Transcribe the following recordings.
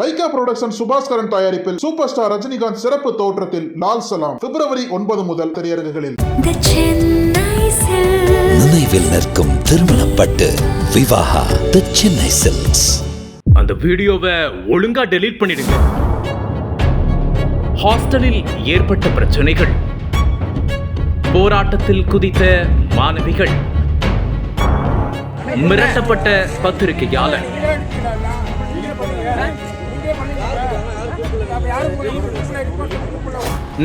Lyca production Subaskaran தயாரிப்பில் super star Rajinikanth சிறப்பு தோற்றத்தில் லால் சலாம். பிப்ரவரி ஒன்பது முதல் திரையரங்குகளில். The Chennai Silks. நினைவில் நிற்கும் திருமணப்பட்டு விவாகா தி சென்னை சில்க்ஸ் அந்த வீடியோவை ஒழுங்கா டெலீட் பண்ணிடுங்க. ஹாஸ்டலில் ஏற்பட்ட பிரச்சனைகள். போராட்டத்தில் குதித்த மாணவிகள். மிரட்டப்பட்ட பத்திரிகையாளர்.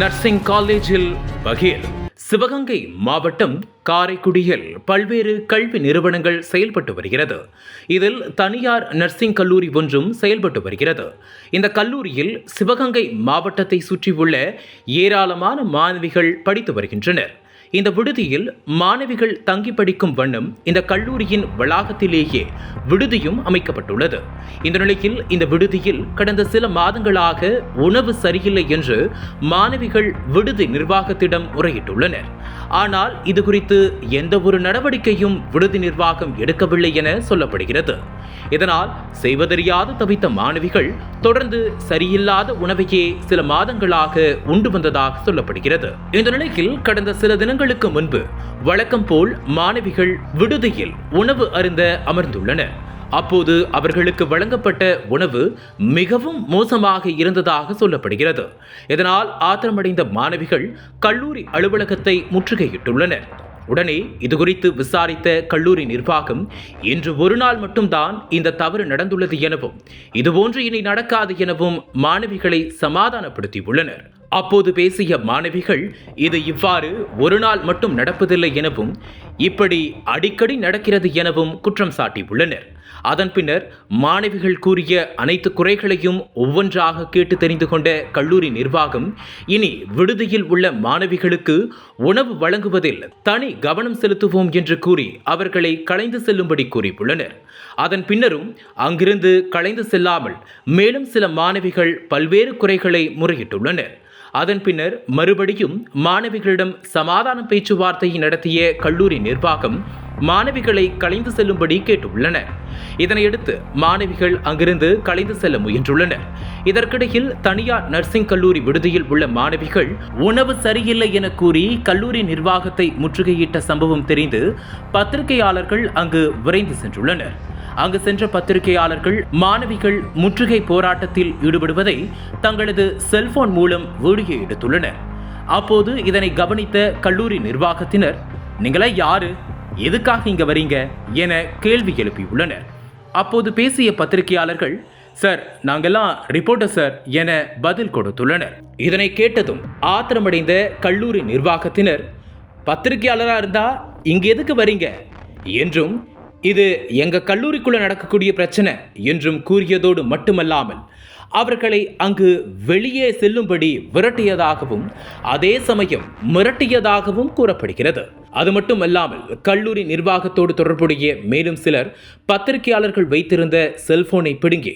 நர்சிங் காலேஜில் பகீர் சிவகங்கை மாவட்டம் காரைக்குடியில் பல்வேறு கல்வி நிறுவனங்கள் செயல்பட்டு வருகிறது. இதில் தனியார் நர்சிங் கல்லூரி ஒன்றும் செயல்பட்டு வருகிறது. இந்த கல்லூரியில் சிவகங்கை மாவட்டத்தை சுற்றியுள்ள ஏராளமான மாணவிகள் படித்து வருகின்றனர். இந்த விடுதியில் மாணவிகள் தங்கி படிக்கும் வண்ணம் இந்த கல்லூரியின் வளாகத்திலேயே விடுதியும் அமைக்கப்பட்டுள்ளது. இந்த நிலையில் இந்த விடுதியில் கடந்த சில மாதங்களாக உணவு சரியில்லை என்று மாணவிகள் விடுதி நிர்வாகத்திடம் முறையிட்டுள்ளனர். ஆனால் இது குறித்து எந்த ஒரு நடவடிக்கையும் விடுதி நிர்வாகம் எடுக்கவில்லை என சொல்லப்படுகிறது. இதனால் செய்வதறியாது தவித்த மாணவிகள் தொடர்ந்து சரியில்லாத உணவையே சில மாதங்களாக உண்டு வந்ததாக சொல்லப்படுகிறது. இந்த நிலையில் கடந்த சில தினங்களுக்கு முன்பு வழக்கம் போல் மாணவிகள் விடுதியில் உணவு அருந்த அமர்ந்துள்ளனர் அப்போது அவர்களுக்கு வழங்கப்பட்ட உணவு மிகவும் மோசமாக இருந்ததாக சொல்லப்படுகிறது. இதனால் ஆத்திரமடைந்த மாணவிகள் கல்லூரி அலுவலகத்தை முற்றுகையிட்டுள்ளனர். உடனே இதுகுறித்து விசாரித்த கல்லூரி நிர்வாகம் இன்று ஒரு நாள் மட்டும்தான் இந்த தவறு நடந்துள்ளது எனவும் இதுபோன்று இனி நடக்காது எனவும் மாணவிகளை சமாதானப்படுத்தியுள்ளனர். அப்போது பேசிய மாணவிகள் இது இவ்வாறு ஒரு நாள் மட்டும் நடப்பதில்லை எனவும் இப்படி அடிக்கடி நடக்கிறது எனவும் குற்றம் சாட்டியுள்ளனர். அதன் பின்னர் மாணவிகள் கூறிய அனைத்து குறைகளையும் ஒவ்வொன்றாக கேட்டு தெரிந்து கொண்ட கல்லூரி நிர்வாகம் இனி விடுதியில் உள்ள மாணவிகளுக்கு உணவு வழங்குவதில் தனி கவனம் செலுத்துவோம் என்று கூறி அவர்களை கலைந்து செல்லும்படி கூறியுள்ளனர். அதன் பின்னரும் அங்கிருந்து கலைந்து செல்லாமல் மேலும் சில மாணவிகள் பல்வேறு குறைகளை முறையிட்டுள்ளனர். அதன் பின்னர் மறுபடியும் மாணவிகளிடம் சமாதான பேச்சுவார்த்தை நடத்திய கல்லூரி நிர்வாகம் மாணவிகளை கலைந்து செல்லும்படி கேட்டுள்ளனர் இதனையடுத்து மாணவிகள் அங்கிருந்து கலைந்து செல்ல முயன்றுள்ளனர். இதற்கிடையில் தனியார் நர்சிங் கல்லூரி விடுதியில் உள்ள மாணவிகள் உணவு சரியில்லை என கூறி கல்லூரி நிர்வாகத்தை முற்றுகையிட்ட சம்பவம் தெரிந்து பத்திரிகையாளர்கள் அங்கு விரைந்து சென்றுள்ளனர். அங்கு சென்ற பத்திரிகையாளர்கள் மாணவிகள் முற்றுகை போராட்டத்தில் ஈடுபடுவதை தங்களது செல்போன் மூலம் வீடியோ எடுத்துள்ளனர். அப்போது இதனை கவனித்த கல்லூரி நிர்வாகத்தினர் நீங்களா யாரு? எதுக்காக இங்க வரீங்க? என கேள்வி எழுப்பியுள்ளனர். அப்போது பேசிய பத்திரிகையாளர்கள் சார் நாங்கெல்லாம் ரிப்போர்ட்டர் சார் என பதில் கொடுத்துள்ளனர். இதனை கேட்டதும் ஆத்திரமடைந்த கல்லூரி நிர்வாகத்தினர் பத்திரிகையாளராக இருந்தா இங்க எதுக்கு வரீங்க? என்றும் இது எங்க கல்லூரிக்குள்ள நடக்கக்கூடிய பிரச்சனை என்றும் கூறியதோடு மட்டுமல்லாமல் அவர்களை அங்கு வெளியே செல்லும்படி விரட்டியதாகவும் அதே சமயம் மிரட்டியதாகவும் கூறப்படுகிறது. அது மட்டுமல்லாமல் கல்லூரி நிர்வாகத்தோடு தொடர்புடைய மேலும் சிலர் பத்திரிகையாளர்கள் வைத்திருந்த செல்போனை பிடுங்கி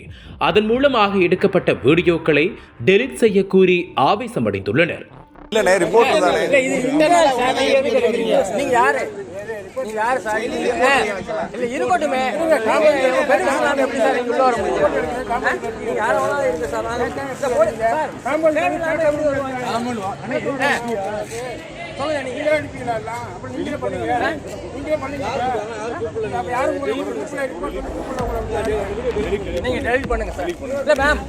அதன் மூலமாக எடுக்கப்பட்ட வீடியோக்களை டெலிட் செய்ய கூறி ஆவேசமடைந்துள்ளனர். நீங்க யாரு சார்? இல்ல இருக்கட்டுமே. எப்படி சார் உள்ள வர முடியும்? நீங்க யார வேணாலும் இருங்க சார் நீங்க டெலிட் பண்ணுங்க சார். இல்ல மேம்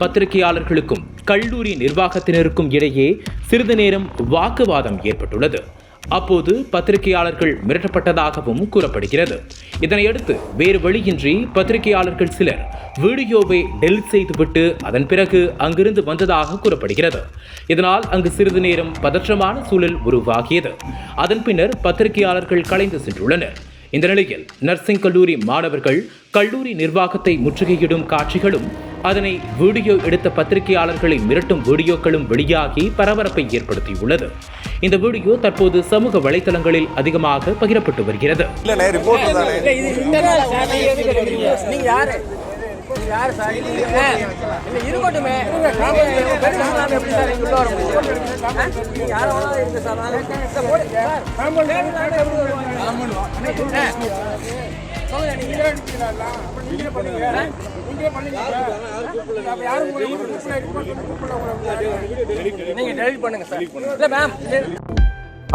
பத்திரிகையாளர்களுக்கும் கல்லூரி நிர்வாகத்தினருக்கும் இடையே சிறிது நேரம் வாக்குவாதம் ஏற்பட்டுள்ளது. அப்போது பத்திரிகையாளர்கள் மிரட்டப்பட்டதாகவும் கூறப்படுகிறது. இதனையடுத்து வேறு வழியின்றி பத்திரிகையாளர்கள் சிலர் வீடியோவை டெலிட் செய்துவிட்டு அதன் பிறகு அங்கிருந்து வந்ததாக கூறப்படுகிறது. இதனால் அங்கு சிறிது நேரம் பதற்றமான சூழல் உருவாகியது. அதன் பின்னர் பத்திரிகையாளர்கள் கலைந்து சென்றுள்ளனர். இந்த நிலையில் நர்சிங் கல்லூரி மாணவர்கள் கல்லூரி நிர்வாகத்தை முற்றுகையிடும் காட்சிகளும் அதனை வீடியோ எடுத்த பத்திரிகையாளர்களை மிரட்டும் வீடியோக்களும் வெளியாகி பரபரப்பை ஏற்படுத்தியுள்ளது இந்த வீடியோ தற்போது சமூக வலைதளங்களில் அதிகமாக பகிரப்பட்டு வருகிறது இருக்கட்டுமே நீங்க டெலிட் பண்ணுங்க சார். இல்ல மேம்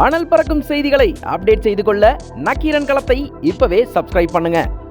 அனல் பறக்கும் செய்திகளை அப்டேட் செய்து கொள்ள நக்கீரன் களத்தை இப்பவே சப்ஸ்கிரைப் பண்ணுங்க.